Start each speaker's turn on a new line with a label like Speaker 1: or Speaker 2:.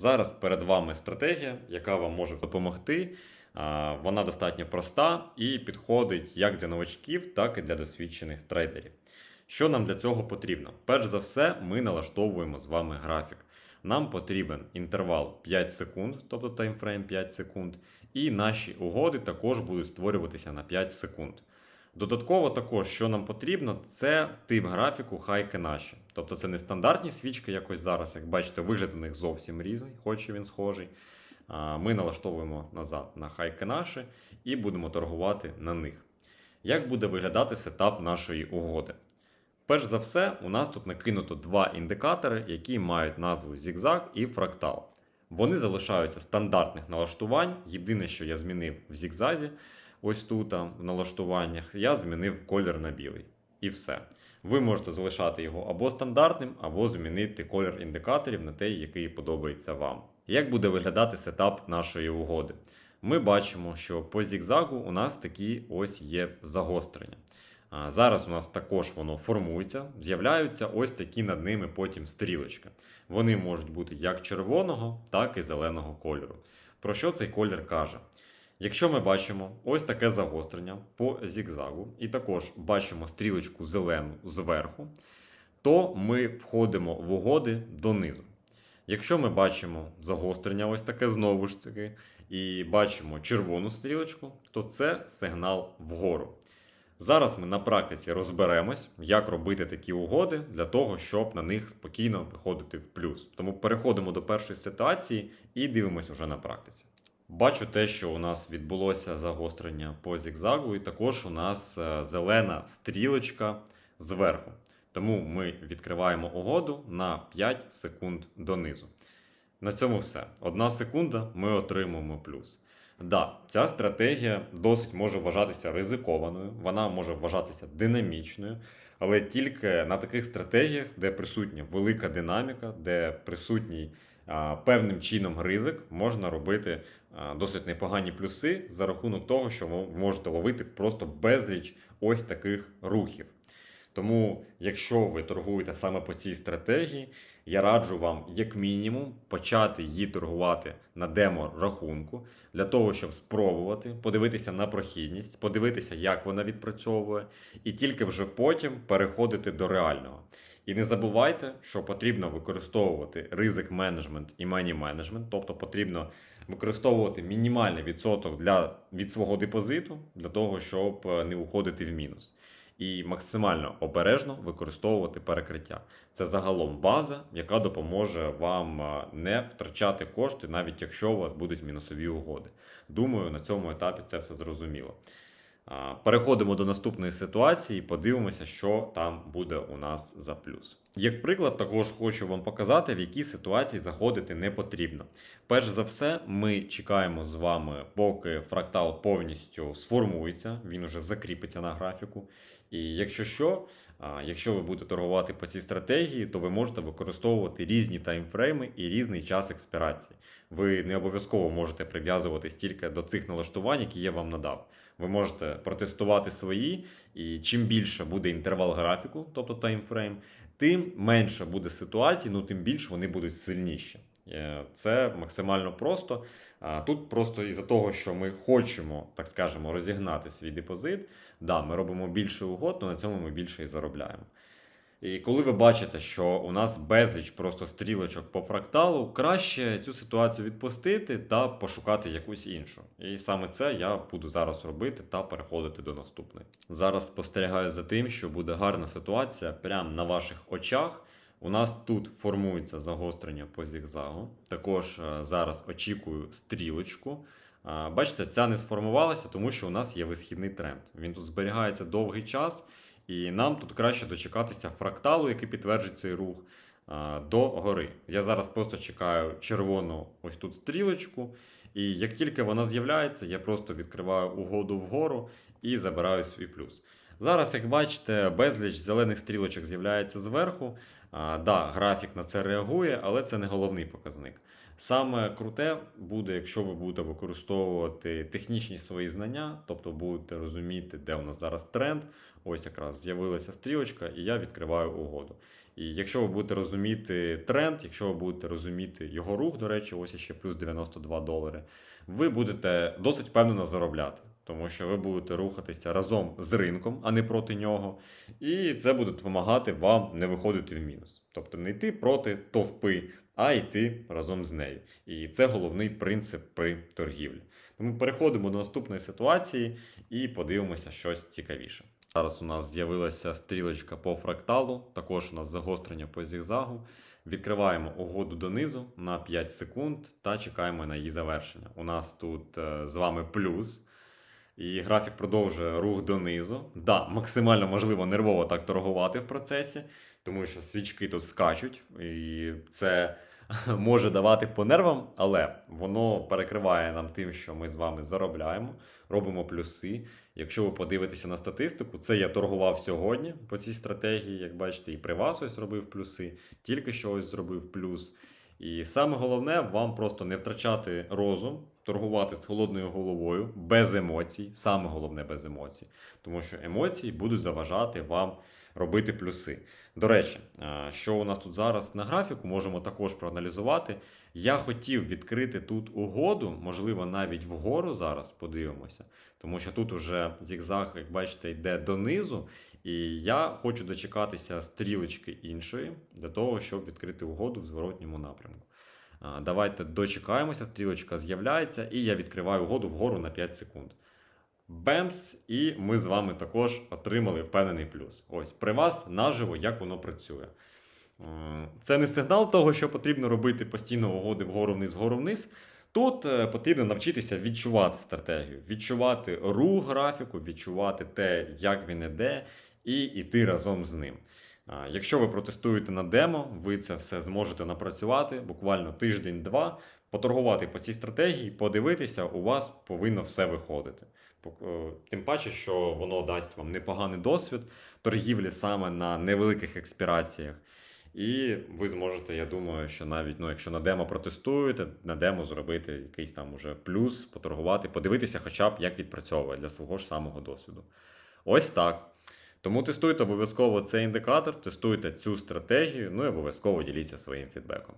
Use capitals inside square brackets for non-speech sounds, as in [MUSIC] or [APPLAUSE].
Speaker 1: Зараз перед вами стратегія, яка вам може допомогти. Вона достатньо проста і підходить як для новачків, так і для досвідчених трейдерів. Що нам для цього потрібно? Перш за все, ми налаштовуємо з вами графік. Нам потрібен інтервал 5 секунд, тобто таймфрейм 5 секунд, і наші угоди також будуть створюватися на 5 секунд. Додатково також, що нам потрібно, це тип графіку хайки наші. Тобто це не стандартні свічки, якось зараз. Як бачите, вигляд у них зовсім різний, хоч і він схожий. Ми налаштовуємо назад на хайки наші і будемо торгувати на них. Як буде виглядати сетап нашої угоди? Перш за все, у нас тут накинуто два індикатори, які мають назву зігзаг і фрактал. Вони залишаються стандартних налаштувань. Єдине, що я змінив в зігзазі, ось тут в налаштуваннях, я змінив колір на білий. І все. Ви можете залишати його або стандартним, або змінити колір індикаторів на той, який подобається вам. Як буде виглядати сетап нашої угоди? Ми бачимо, що по зігзагу у нас такі ось є загострення. Зараз у нас також воно формується, з'являються ось такі над ними потім стрілочки. Вони можуть бути як червоного, так і зеленого кольору. Про що цей колір каже? Якщо ми бачимо ось таке загострення по зігзагу, і також бачимо стрілочку зелену зверху, то ми входимо в угоди донизу. Якщо ми бачимо загострення, ось таке знову ж таки, і бачимо червону стрілочку, то це сигнал вгору. Зараз ми на практиці розберемось, як робити такі угоди для того, щоб на них спокійно виходити в плюс. Тому переходимо до першої ситуації і дивимося вже на практиці. Бачу те, що у нас відбулося загострення по зігзагу, і також у нас е, зелена стрілочка зверху. Тому ми відкриваємо угоду на 5 секунд донизу. На цьому все. Одна секунда ми отримуємо плюс. Да, ця стратегія досить може вважатися ризикованою, вона може вважатися динамічною, але тільки на таких стратегіях, де присутня велика динаміка, де присутній певним чином ризик, можна робити досить непогані плюси за рахунок того, що ви можете ловити просто безліч ось таких рухів. Тому, якщо ви торгуєте саме по цій стратегії, я раджу вам, як мінімум, почати її торгувати на демо-рахунку для того, щоб спробувати, подивитися на прохідність, подивитися, як вона відпрацьовує, і тільки вже потім переходити до реального. І не забувайте, що потрібно використовувати ризик менеджмент і мені менеджмент, тобто потрібно використовувати мінімальний відсоток для, від свого депозиту для того, щоб е, не уходити в мінус і максимально обережно використовувати перекриття. Це загалом база, яка допоможе вам не втрачати кошти, навіть якщо у вас будуть мінусові угоди. Думаю, на цьому етапі це все зрозуміло. Переходимо до наступної ситуації подивимося, що там буде у нас за плюс. Як приклад, також хочу вам показати, в які ситуації заходити не потрібно. Перш за все, ми чекаємо з вами, поки фрактал повністю сформується, він уже закріпиться на графіку. І якщо що, якщо ви будете торгувати по цій стратегії, то ви можете використовувати різні таймфрейми і різний час експірації. Ви не обов'язково можете прив'язуватись тільки до цих налаштувань, які я вам надав. Ви можете протестувати свої, і чим більше буде інтервал графіку, тобто таймфрейм, тим менше буде ситуацій, ну тим більше вони будуть сильніші. Е, Це максимально просто. Тут просто із-за того, що ми хочемо, так скажемо, розігнати свій депозит, да, ми робимо більше угод, але на цьому ми більше і заробляємо. І коли ви бачите, що у нас безліч просто стрілочок по фракталу, краще цю ситуацію відпустити та пошукати якусь іншу. І саме це я буду зараз робити та переходити до наступної. Зараз спостерігаю за тим, що буде гарна ситуація прямо на ваших очах. У нас тут формується загострення по зігзагу. Також е, зараз очікую стрілочку. Бачите, ця не сформувалася, тому що у нас є висхідний тренд. Він тут зберігається довгий час, і нам тут краще дочекатися фракталу, який підтверджує цей рух, до гори. Я зараз просто чекаю червону ось тут стрілочку. І як тільки вона з'являється, я просто відкриваю угоду вгору і забираю свій плюс. Зараз, як бачите, безліч зелених стрілочок з'являється зверху. А, да, графік на це реагує, але це не головний показник. Саме круте буде, якщо ви будете використовувати технічні свої знання, тобто будете розуміти, де у нас зараз тренд, Ось якраз з'явилася стрілочка, і я відкриваю угоду. І якщо ви будете розуміти тренд, якщо ви будете розуміти його рух, до речі, ось ще плюс 92 долари, ви будете досить впевнено заробляти, тому що ви будете рухатися разом з ринком, а не проти нього. І це буде допомагати вам не виходити в мінус. Тобто не йти проти товпи, а йти разом з нею. І це головний принцип при торгівлі. Тому переходимо до наступної ситуації і подивимося щось цікавіше. Зараз у нас з'явилася стрілочка по фракталу, також у нас загострення по зігзагу. Відкриваємо угоду донизу на 5 секунд та чекаємо на її завершення. У нас тут е, з вами плюс. І графік продовжує рух донизу. Да, максимально можливо нервово так торгувати в процесі, тому що свічки тут скачуть, і це [LAUGHS] може давати по нервам, але воно перекриває нам тим, що ми з вами заробляємо, робимо плюси. Якщо ви подивитеся на статистику, це я торгував сьогодні по цій стратегії, як бачите, і при вас ось зробив плюси, тільки що ось зробив плюс. І саме головне вам просто не втрачати розум, торгувати з холодною головою, без емоцій. Саме головне без емоцій, тому що емоції будуть заважати вам робити плюси. До речі, що у нас тут зараз на графіку, можемо також проаналізувати. Я хотів відкрити тут угоду, можливо, навіть вгору зараз подивимося, тому що тут уже зігзаг, як бачите, йде донизу. І я хочу дочекатися стрілочки іншої для того, щоб відкрити угоду в зворотньому напрямку. Давайте дочекаємося, стрілочка з'являється, і я відкриваю угоду вгору на 5 секунд. Бемс, і ми з вами також отримали впевнений плюс. Ось при вас наживо, як воно працює. Це не сигнал того, що потрібно робити постійно угоди вгору вниз, вгору вниз. Тут е, потрібно навчитися відчувати стратегію, відчувати рух графіку, відчувати те, як він іде, і йти разом з ним. Якщо ви протестуєте на демо, ви це все зможете напрацювати буквально тиждень-два, поторгувати по цій стратегії, подивитися, у вас повинно все виходити. Е, Тим паче, що воно дасть вам непоганий досвід торгівлі саме на невеликих експіраціях. І ви зможете, я думаю, що навіть ну, якщо на демо протестуєте, на демо зробити якийсь там уже плюс, поторгувати, подивитися, хоча б як відпрацьовує для свого ж самого досвіду. Ось так. Тому тестуйте обов'язково цей індикатор, тестуйте цю стратегію, ну і обов'язково діліться своїм фідбеком.